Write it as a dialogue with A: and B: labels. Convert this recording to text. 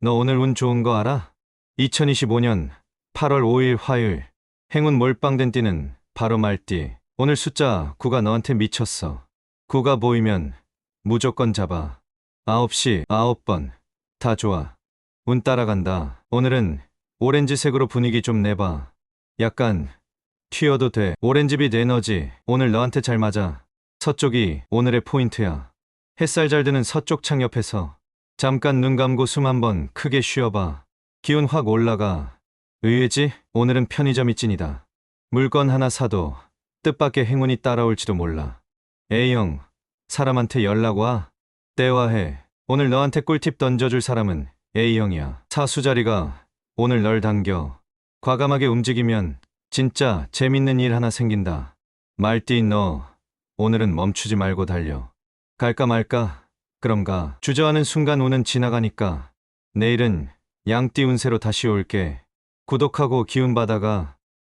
A: 너 오늘 운 좋은 거 알아? 2025년 8월 5일 화요일. 행운 몰빵된 띠는 바로 말띠. 오늘 숫자 9가 너한테 미쳤어. 9가 보이면 무조건 잡아. 9시 9번. 다 좋아. 운 따라간다. 오늘은 오렌지색으로 분위기 좀 내봐. 약간 튀어도 돼. 오렌지빛 에너지 오늘 너한테 잘 맞아. 서쪽이 오늘의 포인트야. 햇살 잘 드는 서쪽 창 옆에서 잠깐 눈 감고 숨 한번 크게 쉬어봐. 기운 확 올라가. 의외지? 오늘은 편의점이 찐이다. 물건 하나 사도 뜻밖의 행운이 따라올지도 몰라. A형, 사람한테 연락 와. 대화해. 오늘 너한테 꿀팁 던져줄 사람은 A형이야. 사수 자리가 오늘 널 당겨. 과감하게 움직이면 진짜 재밌는 일 하나 생긴다. 말띠인 너, 오늘은 멈추지 말고 달려. 갈까 말까? 그런가. 주저하는 순간 오는 지나가니까. 내일은 양띠 운세로 다시 올게. 구독하고 기운 받아가.